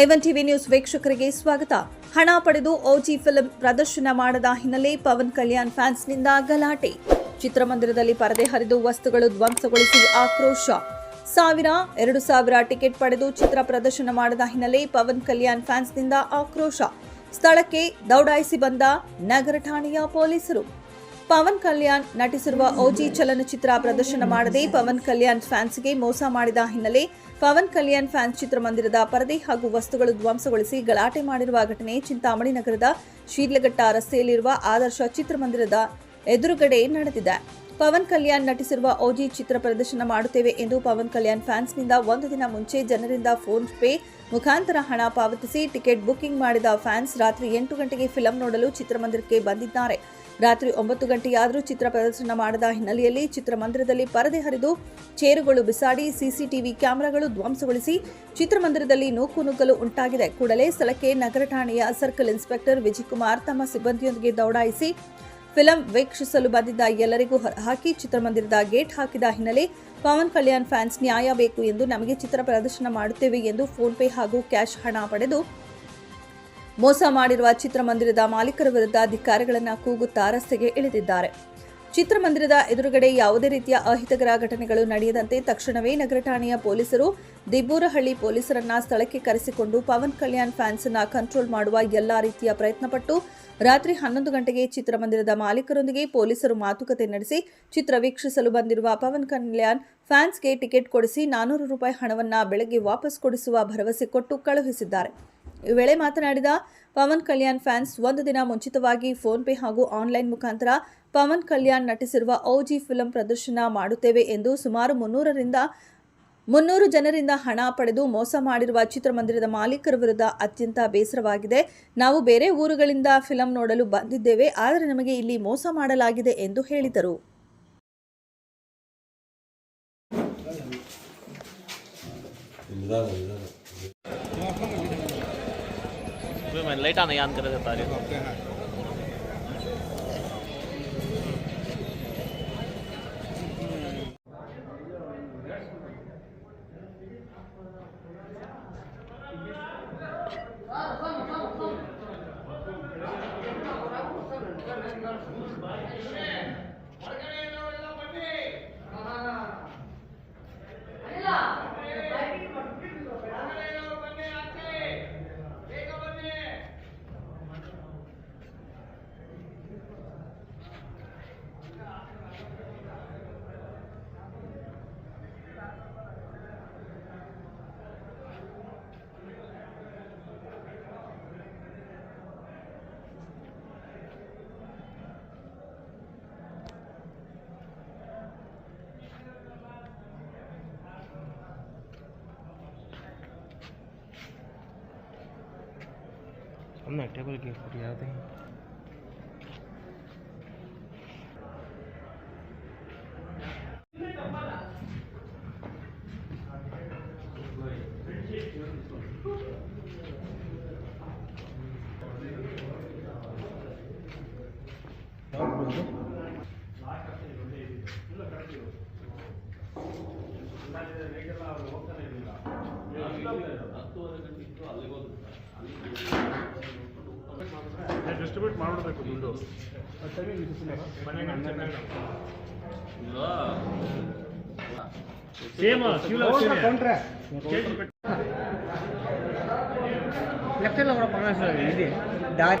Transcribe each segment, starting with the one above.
A one TV news ವೀಕ್ಷಕರಿಗೆ ಸ್ವಾಗತ. ಹಣ ಪಡೆದು ಓಜಿ ಫಿಲಂ ಪ್ರದರ್ಶನ ಮಾಡದ ಹಿನ್ನೆಲೆ ಪವನ್ ಕಲ್ಯಾಣ್ ಫ್ಯಾನ್ಸ್ನಿಂದ ಗಲಾಟೆ. ಚಿತ್ರಮಂದಿರದಲ್ಲಿ ಪರದೆ ಹರಿದು ವಸ್ತುಗಳು ಧ್ವಂಸಗೊಳಿಸಿ ಆಕ್ರೋಶ. ಸಾವಿರ, ಎರಡು ಸಾವಿರ ಟಿಕೆಟ್ ಪಡೆದು ಚಿತ್ರ ಪ್ರದರ್ಶನ ಮಾಡದ ಹಿನ್ನೆಲೆ ಪವನ್ ಕಲ್ಯಾಣ್ ಫ್ಯಾನ್ಸ್ನಿಂದ ಆಕ್ರೋಶ. ಸ್ಥಳಕ್ಕೆ ದೌಡಾಯಿಸಿ ಬಂದ ನಗರ ಠಾಣೆಯ ಪೊಲೀಸರು. ಪವನ್ ಕಲ್ಯಾಣ್ ನಟಿಸಿರುವ ಓಜಿ ಚಲನಚಿತ್ರ ಪ್ರದರ್ಶನ ಮಾಡದೆ ಪವನ್ ಕಲ್ಯಾಣ್ ಫ್ಯಾನ್ಸ್ಗೆ ಮೋಸ ಮಾಡಿದ ಹಿನ್ನೆಲೆ ಪವನ್ ಕಲ್ಯಾಣ್ ಫ್ಯಾನ್ಸ್ ಚಿತ್ರಮಂದಿರದ ಪರದೆ ಹಾಗೂ ವಸ್ತುಗಳು ಧ್ವಂಸಗೊಳಿಸಿ ಗಲಾಟೆ ಮಾಡಿರುವ ಘಟನೆ ಚಿಂತಾಮಣಿ ನಗರದ ಶೀರ್ಲಘಟ್ಟ ರಸ್ತೆಯಲ್ಲಿರುವ ಆದರ್ಶ ಚಿತ್ರಮಂದಿರದ ಎದುರುಗಡೆ ನಡೆದಿದೆ. ಪವನ್ ಕಲ್ಯಾಣ್ ನಟಿಸಿರುವ ಓಜಿ ಚಿತ್ರ ಪ್ರದರ್ಶನ ಮಾಡುತ್ತೇವೆ ಎಂದು ಪವನ್ ಕಲ್ಯಾಣ್ ಫ್ಯಾನ್ಸ್ನಿಂದ ಒಂದು ದಿನ ಮುಂಚೆ ಜನರಿಂದ ಫೋನ್ ಪೇ ಮುಖಾಂತರ ಹಣ ಪಾವತಿಸಿ ಟಿಕೆಟ್ ಬುಕ್ಕಿಂಗ್ ಮಾಡಿದ ಫ್ಯಾನ್ಸ್ ರಾತ್ರಿ ಎಂಟು ಗಂಟೆಗೆ ಫಿಲಂ ನೋಡಲು ಚಿತ್ರಮಂದಿರಕ್ಕೆ ಬಂದಿದ್ದಾರೆ. ರಾತ್ರಿ ಒಂಬತ್ತು ಗಂಟೆಯಾದರೂ ಚಿತ್ರ ಪ್ರದರ್ಶನ ಮಾಡದ ಹಿನ್ನೆಲೆಯಲ್ಲಿ ಚಿತ್ರಮಂದಿರದಲ್ಲಿ ಪರದೆ ಹರಿದು ಚೇರುಗಳು ಬಿಸಾಡಿ ಸಿಸಿಟಿವಿ ಕ್ಯಾಮೆರಾಗಳು ಧ್ವಂಸಗೊಳಿಸಿ ಚಿತ್ರಮಂದಿರದಲ್ಲಿ ನೂಕು ನುಗ್ಗಲು ಉಂಟಾಗಿದೆ. ಕೂಡಲೇ ಸ್ಥಳಕ್ಕೆ ನಗರ ಠಾಣೆಯ ಸರ್ಕಲ್ ಇನ್ಸ್ಪೆಕ್ಟರ್ ವಿಜಯಕುಮಾರ್ ತಮ್ಮ ಸಿಬ್ಬಂದಿಯೊಂದಿಗೆ ದೌಡಾಯಿಸಿ ಫಿಲಂ ವೀಕ್ಷಿಸಲು ಬಂದಿದ್ದ ಎಲ್ಲರಿಗೂ ಹೊರಹಾಕಿ ಚಿತ್ರಮಂದಿರದ ಗೇಟ್ ಹಾಕಿದ ಹಿನ್ನೆಲೆ ಪವನ್ ಕಲ್ಯಾಣ್ ಫ್ಯಾನ್ಸ್ ನ್ಯಾಯ ಬೇಕು ಎಂದು ನಮಗೆ ಚಿತ್ರ ಪ್ರದರ್ಶನ ಮಾಡುತ್ತೇವೆ ಎಂದು ಫೋನ್ ಪೇ ಹಾಗೂ ಕ್ಯಾಶ್ ಹಣ ಪಡೆದು ಮೋಸ ಮಾಡಿರುವ ಚಿತ್ರಮಂದಿರದ ಮಾಲೀಕರ ವಿರುದ್ಧ ಅಧಿಕಾರಿಗಳನ್ನು ಕೂಗುತ್ತಾ ರಸ್ತೆಗೆ ಇಳಿದಿದ್ದಾರೆ. ಚಿತ್ರಮಂದಿರದ ಎದುರುಗಡೆ ಯಾವುದೇ ರೀತಿಯ ಅಹಿತಕರ ಘಟನೆಗಳು ನಡೆಯದಂತೆ ತಕ್ಷಣವೇ ನಗರ ಠಾಣೆಯ ಪೊಲೀಸರು ದಿಬ್ಬೂರಹಳ್ಳಿ ಪೊಲೀಸರನ್ನ ಸ್ಥಳಕ್ಕೆ ಕರೆಸಿಕೊಂಡು ಪವನ್ ಕಲ್ಯಾಣ್ ಫ್ಯಾನ್ಸ್ ಅನ್ನ ಕಂಟ್ರೋಲ್ ಮಾಡುವ ಎಲ್ಲಾ ರೀತಿಯ ಪ್ರಯತ್ನಪಟ್ಟು ರಾತ್ರಿ ಹನ್ನೊಂದು ಗಂಟೆಗೆ ಚಿತ್ರಮಂದಿರದ ಮಾಲೀಕರೊಂದಿಗೆ ಪೊಲೀಸರು ಮಾತುಕತೆ ನಡೆಸಿ ಚಿತ್ರ ವೀಕ್ಷಿಸಲು ಬಂದಿರುವ ಪವನ್ ಕಲ್ಯಾಣ್ ಫ್ಯಾನ್ಸ್ಗೆ ಟಿಕೆಟ್ ಕೊಡಿಸಿ ನಾನೂರು ರೂಪಾಯಿ ಹಣವನ್ನ ಬೆಳಗ್ಗೆ ವಾಪಸ್ ಕೊಡಿಸುವ ಭರವಸೆ ಕೊಟ್ಟು ಕಳುಹಿಸಿದ್ದಾರೆ. ಈ ವೇಳೆ ಮಾತನಾಡಿದ ಪವನ್ ಕಲ್ಯಾಣ್ ಫ್ಯಾನ್ಸ್, ಒಂದು ದಿನ ಮುಂಚಿತವಾಗಿ ಫೋನ್ ಪೇ ಹಾಗೂ ಆನ್ಲೈನ್ ಮುಖಾಂತರ ಪವನ್ ಕಲ್ಯಾಣ್ ನಟಿಸಿರುವ ಓಜಿ ಫಿಲಂ ಪ್ರದರ್ಶನ ಮಾಡುತ್ತೇವೆ ಎಂದು ಸುಮಾರು ಮುನ್ನೂರರಿಂದ, ಮುನ್ನೂರು ಜನರಿಂದ ಹಣ ಪಡೆದು ಮೋಸ ಮಾಡಿರುವ ಚಿತ್ರಮಂದಿರದ ಮಾಲೀಕರ ವಿರುದ್ಧ ಅತ್ಯಂತ ಬೇಸರವಾಗಿದೆ. ನಾವು ಬೇರೆ ಊರುಗಳಿಂದ ಫಿಲಂ ನೋಡಲು ಬಂದಿದ್ದೇವೆ, ಆದರೆ ನಮಗೆ ಇಲ್ಲಿ ಮೋಸ ಮಾಡಲಾಗಿದೆ ಎಂದು ಹೇಳಿದರು. अभी मैं लाइट आने यान कर हमने टेबल के ऊपर याद ಡಿಸ್ಟ್ರಿಬ್ಯೂಟ್ ಮಾಡಬೇಕು ದುಡ್ಡು. ಸೇಮ್ ಲೆಫ್ಟ್ ಎಲ್ಲ ಕೂಡ ಪಂಗ ಇದೆ. ದಾರಿ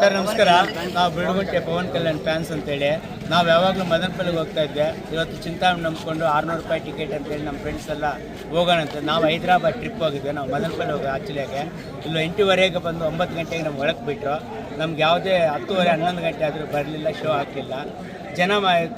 ಸರ್, ನಮಸ್ಕಾರ. ನಾವು ಬಿಡುಗಟ್ಟೆ ಪವನ್ ಕಲ್ಯಾಣ್ ಫ್ಯಾನ್ಸ್ ಅಂತೇಳಿ. ನಾವು ಯಾವಾಗಲೂ ಮದನಪಲ್ಲಿಗೆ ಹೋಗ್ತಾ ಇದ್ದೆ. ಇವತ್ತು ಚಿಂತಾಮಣಿ ನಂಬ್ಕೊಂಡು ಆರುನೂರು ರೂಪಾಯಿ ಟಿಕೆಟ್ ಅಂತೇಳಿ ನಮ್ಮ ಫ್ರೆಂಡ್ಸ್ ಎಲ್ಲ ಹೋಗೋಣ ಅಂತ. ನಾವು ಹೈದ್ರಾಬಾದ್ ಟ್ರಿಪ್ ಹೋಗಿದ್ದೆ. ನಾವು ಮದನಪಲ್ಲಿ ಹೋಗೋ ಆಕ್ಚುಲಿಯಾಗೆ ಇಲ್ಲಿ ಎಂಟೂವರೆಗೆ ಬಂದು ಒಂಬತ್ತು ಗಂಟೆಗೆ ನಮ್ಗೆ ಒಳಗೆ ಬಿಟ್ಟರು ನಮ್ಗೆ ಯಾವುದೇ ಹತ್ತುವರೆ, ಹನ್ನೊಂದು ಗಂಟೆ ಆದರೂ ಬರಲಿಲ್ಲ ಶೋ ಹಾಕಿಲ್ಲ. ಜನ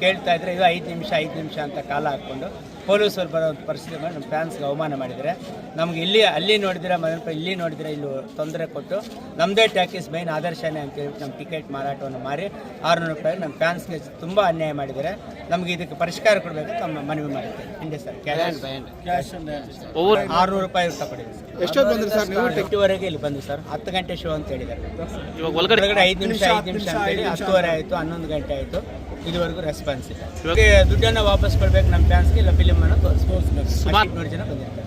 ಕೇಳ್ತಾ ಇದ್ರೆ ಇದು ಐದು ನಿಮಿಷ ಐದು ನಿಮಿಷ ಅಂತ ಕಾಲ ಹಾಕ್ಕೊಂಡು ಪೊಲೀಸರು ಬರೋ ಪರಿಸ್ಥಿತಿ ಮಾಡಿ ನಮ್ಮ ಫ್ಯಾನ್ಸ್ಗೆ ಅವಮಾನ ಮಾಡಿದರೆ ನಮ್ಗೆ ಇಲ್ಲಿ ಅಲ್ಲಿ ನೋಡಿದ್ರೆ ಮನೆ ಇಲ್ಲಿ ನೋಡಿದ್ರೆ ಇಲ್ಲಿ ತೊಂದರೆ ಕೊಟ್ಟು ನಮ್ಮದೇ ಟ್ಯಾಕೀಸ್ ಮೈನ್ ಆದರ್ಶನೇ ಅಂತ ಹೇಳಿ ನಮ್ಮ ಟಿಕೆಟ್ ಮಾರಾಟವನ್ನು ಮಾರಿ ಆರುನೂರು ರೂಪಾಯಿ ನಮ್ಮ ಫ್ಯಾನ್ಸ್ಗೆ ತುಂಬ ಅನ್ಯಾಯ ಮಾಡಿದರೆ ನಮಗೆ ಇದಕ್ಕೆ ಪರಿಷ್ಕಾರ ಕೊಡಬೇಕು ನಮ್ಮ ಮನವಿ ಮಾಡ್ತೇವೆ ಹಿಂದೆ ಸರ್ ಕ್ಯಾಶ್ ಆರುನೂರು ರೂಪಾಯಿ ಎಷ್ಟೊತ್ತಿವರೆಗೆ ಇಲ್ಲಿ ಬಂದ್ವಿ ಸರ್. ಹತ್ತು ಗಂಟೆ ಶೋ ಅಂತ ಹೇಳಿದ್ದಾರೆ. ಐದು ನಿಮಿಷ ಐದು ನಿಮಿಷ ಅಂತ ಹೇಳಿ ಹತ್ತುವರೆ ಆಯಿತು ಹನ್ನೊಂದು ಗಂಟೆ ಆಯಿತು. ಇದುವರೆಗೂ ರೆಸ್ಪಾನ್ಸ್ ಇಲ್ಲ. ದುಡ್ಡನ್ನು ವಾಪಸ್ ಕೊಡ್ಬೇಕು ನಮ್ಮ ಫ್ಯಾನ್ಸ್ಗೆ ಇಲ್ಲ ಫಿಲಿಮ್ ತೋರಿಸ್ಬೇಕು ಸುಮಾರು- ನೂರು ಜನ ಬಂದಿರ್ತಾರೆ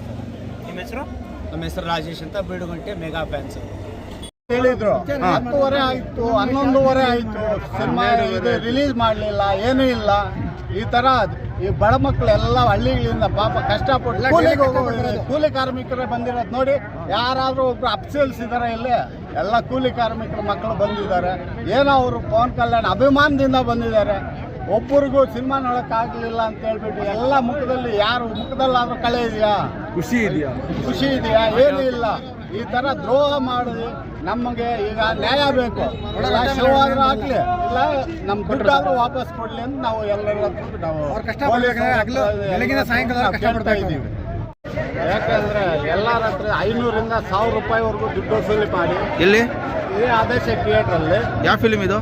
ನಿಮ್ಮ ಹೆಸರು? ನಮ್ಮ ಹೆಸರು ರಾಜೇಶ್ ಅಂತ ಬೀಡುಗುಂಟೆ ಮೆಗಾ ಫ್ಯಾನ್ಸ್. ಹೇಳಿದ್ರು. ಹತ್ತುವರೆ ಆಯ್ತು ಹನ್ನೊಂದುವರೆ ಆಯಿತು. ಸಿನಿಮಾ ಇದು ರಿಲೀಸ್ ಮಾಡಲಿಲ್ಲ ಏನೂ ಇಲ್ಲ. ಈ ತರ ಈ ಬಡ ಮಕ್ಕಳೆಲ್ಲ ಹಳ್ಳಿಗಳಿಂದ ಪಾಪ ಕಷ್ಟಪಟ್ಟು ಕೂಲಿಗೆ ಹೋಗೋ- ಕೂಲಿ ಕಾರ್ಮಿಕರೇ ಬಂದಿರೋದು ನೋಡಿ. ಯಾರಾದ್ರೂ ಒಬ್ರು ಅಪ್ಸೇಲ್ಸ್ ಇದ್ದಾರೆ ಇಲ್ಲಿ ಎಲ್ಲ ಕೂಲಿ ಕಾರ್ಮಿಕರ ಮಕ್ಕಳು ಬಂದಿದ್ದಾರೆ. ಏನೋ ಅವರು ಪವನ್ ಕಲ್ಯಾಣ್ ಅಭಿಮಾನದಿಂದ ಬಂದಿದ್ದಾರೆ. ಒಬ್ಬರಿಗೂ ಸಿನಿಮಾ ನೋಡೋಕ್ಕಾಗಲಿಲ್ಲ ಅಂತ ಹೇಳ್ಬಿಟ್ಟು ಎಲ್ಲ ಮುಖದಲ್ಲಿ ಯಾರು ಮುಖದಲ್ಲಾದ್ರೂ ಕಳೆ ಇದೆಯಾ? ಖುಷಿ ಇದೆಯಾ? ಖುಷಿ ಇದೆಯಾ? ಏನೂ ಇಲ್ಲ. ಈ ತರ ದ್ರೋಹ ಮಾಡಿ ನಮಗೆ ಈಗ ನ್ಯಾಯ ಬೇಕು. ಶೋ ಆದ್ರೂ ಆಗ್ಲಿ. ಇಲ್ಲ ನಮ್ಮ ದುಡ್ಡಾದ್ರೂ ವಾಪಸ್ ಕೊಡ್ಲಿ ಅಂತ ನಾವು ಎಲ್ಲರ ನಾವು ಕೇಳ್ತಾ ಇದ್ದೀವಿ. ಯಾಕಂದ್ರೆ ಎಲ್ಲರ ಹತ್ರ ಐನೂರಿಂದ ಸಾವಿರ ರೂಪಾಯಿವರೆಗೂ ದುಡ್ಡು ವಸೂಲಿ ಮಾಡಿ. ಇಲ್ಲಿ ಇದೇ ಆದೇಶ ಥಿಯೇಟ್ರಲ್ಲಿ ಯಾವ ಫಿಲ್ಮ್ ಇದು?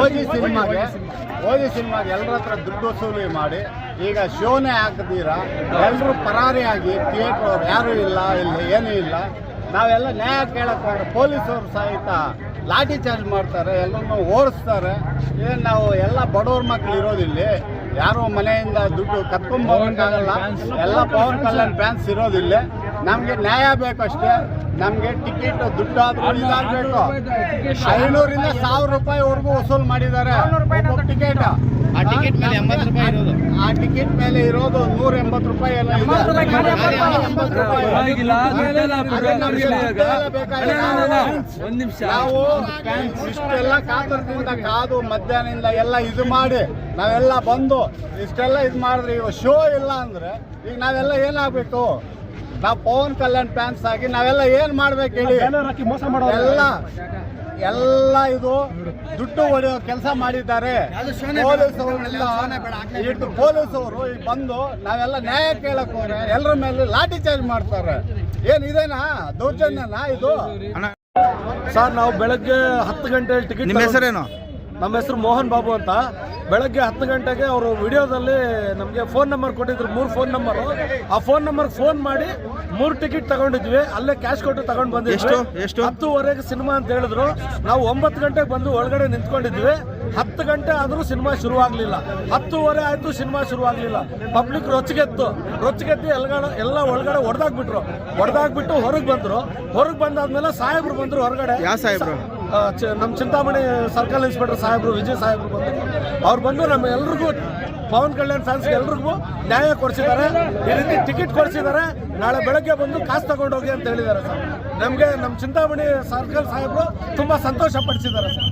ಓಜಿ ಸಿನಿಮಾಗೆ ಓಜಿ ಸಿನಿಮಾಗೆ ಎಲ್ಲರ ಹತ್ರ ದುಡ್ಡು ವಸೂಲಿ ಮಾಡಿ ಈಗ ಶೋನೇ ಹಾಕದಿರ? ಎಲ್ಲರೂ ಪರಾರಿಯಾಗಿ ಥಿಯೇಟರ್ ಅವ್ರು ಯಾರೂ ಇಲ್ಲ ಇಲ್ಲಿ ಏನೂ ಇಲ್ಲ. ನಾವೆಲ್ಲ ನ್ಯಾಯ ಕೇಳಕ್ಕೆ ಹೋದ್ರೆ ಪೊಲೀಸರು ಸಹಿತ ಲಾಠಿ ಚಾರ್ಜ್ ಮಾಡ್ತಾರೆ ಎಲ್ಲರನ್ನು ಓಡಿಸ್ತಾರೆ. ಏನು ನಾವು ಎಲ್ಲ ಬಡವ್ರ ಮಕ್ಳು ಇರೋದಿಲ್ಲಿ ಯಾರು ಮನೆಯಿಂದ ದುಡ್ಡು ಕತ್ಕೊಂಬೋಗಕ್ಕಾಗಲ್ಲ ಎಲ್ಲ ಪವನ್ ಕಲ್ಯಾಣ್ ಫ್ಯಾನ್ಸ್ ಇರೋದಿಲ್ಲ. ನಮಗೆ ನ್ಯಾಯ ಬೇಕಷ್ಟೇ. ನಮಗೆ ಟಿಕೆಟ್ ದುಡ್ಡಾದ್ರೂ ಇದಾಗಬೇಕು. ಐನೂರಿಂದ ಸಾವಿರ ರೂಪಾಯಿವರೆಗೂ ವಸೂಲ್ ಮಾಡಿದ್ದಾರೆ. ಟಿಕೆಟ್. ಆ ಟಿಕೆಟ್ ಮೇಲೆ ಎಂಬತ್ತು ರೂಪಾಯಿ ಇರೋದು. ಆ ಟಿಕೆಟ್ ಮೇಲೆ ಇರೋದು ನೂರ ಎಂಬತ್ತು ರೂಪಾಯಿ. ಎಲ್ಲ ಒಂದ್ ನಿಮಿಷ. ನಾವು ಇಷ್ಟೆಲ್ಲ ಕಾತರದಿಂದ ಕಾದು ಮಧ್ಯಾಹ್ನದಿಂದ ಎಲ್ಲ ಇದು ಮಾಡಿ ನಾವೆಲ್ಲ ಬಂದು ಇಷ್ಟೆಲ್ಲ ಇದು ಮಾಡಿದ್ರೆ ಇವಾಗ ಶೋ ಇಲ್ಲ ಅಂದ್ರೆ ಈಗ ನಾವೆಲ್ಲ ಏನಾಗಬೇಕು? ನಾವು ಪವನ್ ಕಲ್ಯಾಣ್ ಫ್ಯಾನ್ಸ್ ಆಗಿ ನಾವೆಲ್ಲ ಏನ್ ಮಾಡ್ಬೇಕು ಹೇಳಿ? ಎಲ್ಲ ಎಲ್ಲ ಇದು ದುಡ್ಡು ಹೊಡೆಯೋ ಕೆಲಸ ಮಾಡಿದ್ದಾರೆ. ಇಟ್ಟು ಪೊಲೀಸವರು ಈ ಬಂದು ನಾವೆಲ್ಲ ನ್ಯಾಯ ಕೇಳಕ್ ಹೋದ್ರೆ ಎಲ್ಲರ ಮೇಲೆ ಲಾಠಿ ಚಾರ್ಜ್ ಮಾಡ್ತಾರೆ. ಏನ್ ಇದೇನಾ? ದೌರ್ಜನ್ಯನಾ ಇದು? ಸರ್ ನಾವು ಬೆಳಗ್ಗೆ ಹತ್ತು ಗಂಟೆ ಟಿಕೆಟ್ ನಿಮ್ಮ ಹೆಸರೇನು? ನಮ್ಮ ಹೆಸರು ಮೋಹನ್ ಬಾಬು ಅಂತ. ಬೆಳಗ್ಗೆ ಹತ್ತು ಗಂಟೆಗೆ ಅವರು ವಿಡಿಯೋದಲ್ಲಿ ನಮಗೆ ಫೋನ್ ನಂಬರ್ ಕೊಟ್ಟಿದ್ರು ಮೂರು ಫೋನ್ ನಂಬರು ಆ ಫೋನ್ ನಂಬರ್ ಫೋನ್ ಮಾಡಿ ಮೂರು ಟಿಕೆಟ್ ತಗೊಂಡಿದ್ವಿ. ಅಲ್ಲೇ ಕ್ಯಾಶ್ ಕೊಟ್ಟು ತಗೊಂಡು ಬಂದಿದ್ವಿ. ಎಷ್ಟು? ಎಷ್ಟು? ಹತ್ತುವರೆಗೆ ಸಿನಿಮಾ ಅಂತ ಹೇಳಿದ್ರು. ನಾವು ಒಂಬತ್ತು ಗಂಟೆಗೆ ಬಂದು ಒಳಗಡೆ ನಿಂತ್ಕೊಂಡಿದ್ವಿ. ಹತ್ತು ಗಂಟೆ ಆದರೂ ಸಿನಿಮಾ ಶುರುವಾಗಲಿಲ್ಲ. ಹತ್ತುವರೆ ಆಯಿತು ಸಿನಿಮಾ ಶುರುವಾಗಲಿಲ್ಲ. ಪಬ್ಲಿಕ್ ರೊಚ್ಚಿಗೆತ್ತು. ರೊಚ್ಚಿಗೆದ್ದು ಎಲ್ಲ ಎಲ್ಲ ಒಳಗಡೆ ಹೊಡೆದಾಕ್ಬಿಟ್ರು ಹೊಡೆದಾಕ್ಬಿಟ್ಟು ಹೊರಗೆ ಬಂದರು. ಹೊರಗೆ ಬಂದಾದ್ಮೇಲೆ ಸಾಹೇಬ್ರು ಬಂದರು ಹೊರಗಡೆ. ಯಾವ ಸಾಹೇಬ್ರು? ನಮ್ಮ ಚಿಂತಾಮಣಿ ಸರ್ಕಲ್ ಇನ್ಸ್ಪೆಕ್ಟರ್ ಸಾಹೇಬರು, ವಿಜಯ್ ಸಾಹೇಬರು ಬಂದು ಅವ್ರು ಬಂದು ನಮ್ಮ ಎಲ್ರಿಗೂ, ಪವನ್ ಕಲ್ಯಾಣ್ ಫ್ಯಾನ್ಸ್ ಎಲ್ರಿಗೂ ನ್ಯಾಯ ಕೊಡಿಸಿದ್ದಾರೆ. ಈ ರೀತಿ ಟಿಕೆಟ್ ಕೊಡಿಸಿದ್ದಾರೆ. ನಾಳೆ ಬೆಳಗ್ಗೆ ಬಂದು ಕಾಸು ತಗೊಂಡೋಗಿ ಅಂತ ಹೇಳಿದ್ದಾರೆ ಸರ್. ನಮಗೆ ನಮ್ಮ ಚಿಂತಾಮಣಿ ಸರ್ಕಲ್ ಸಾಹೇಬರು ತುಂಬ ಸಂತೋಷ ಪಡಿಸಿದ್ದಾರೆ ಸರ್.